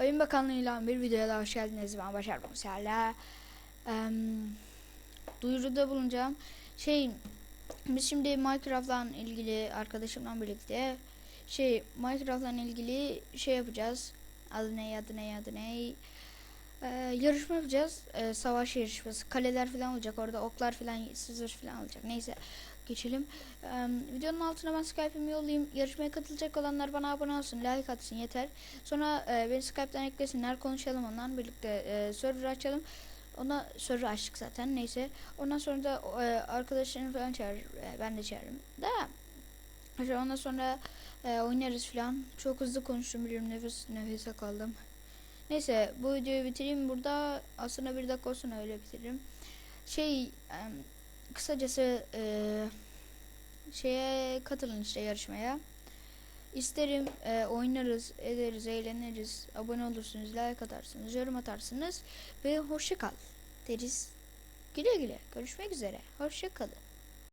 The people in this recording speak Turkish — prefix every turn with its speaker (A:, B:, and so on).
A: Oyun Bakanlığı'yla bir videoya daha hoş geldiniz. Ben Başar Komiser'le. Eee duyuruda bulunacağım. Şey, biz şimdi Minecraft'la ilgili arkadaşımla birlikte şey Minecraft'la ilgili şey yapacağız. Adı ne, adı ne, adı ne? Yarışma yapacağız. Eee, savaş yarışması. Kaleler falan olacak. Orada oklar falan, sızır falan olacak. Neyse geçelim. Eee, videonun altına ben Skype'imi yollayayım. Yarışmaya katılacak olanlar bana abone olsun, like atsın yeter. Sonra e, beni Skype'den eklesinler, konuşalım ondan birlikte e, server açalım. Ona server açtık zaten neyse. Ondan sonra da e, arkadaşlarını falan çağır, e, ben de çağırırım. Da ondan sonra e, oynarız falan. Çok hızlı konuştum biliyorum nefes nefese kaldım. Neyse bu videoyu bitireyim burada. Aslında bir dakika olsun öyle bitiririm. Şey kısacası e, şeye katılın işte yarışmaya. İsterim e, oynarız, ederiz, eğleniriz. Abone olursunuz, like atarsınız, yorum atarsınız ve hoşça kal deriz. Güle güle. Görüşmek üzere. Hoşça kalın.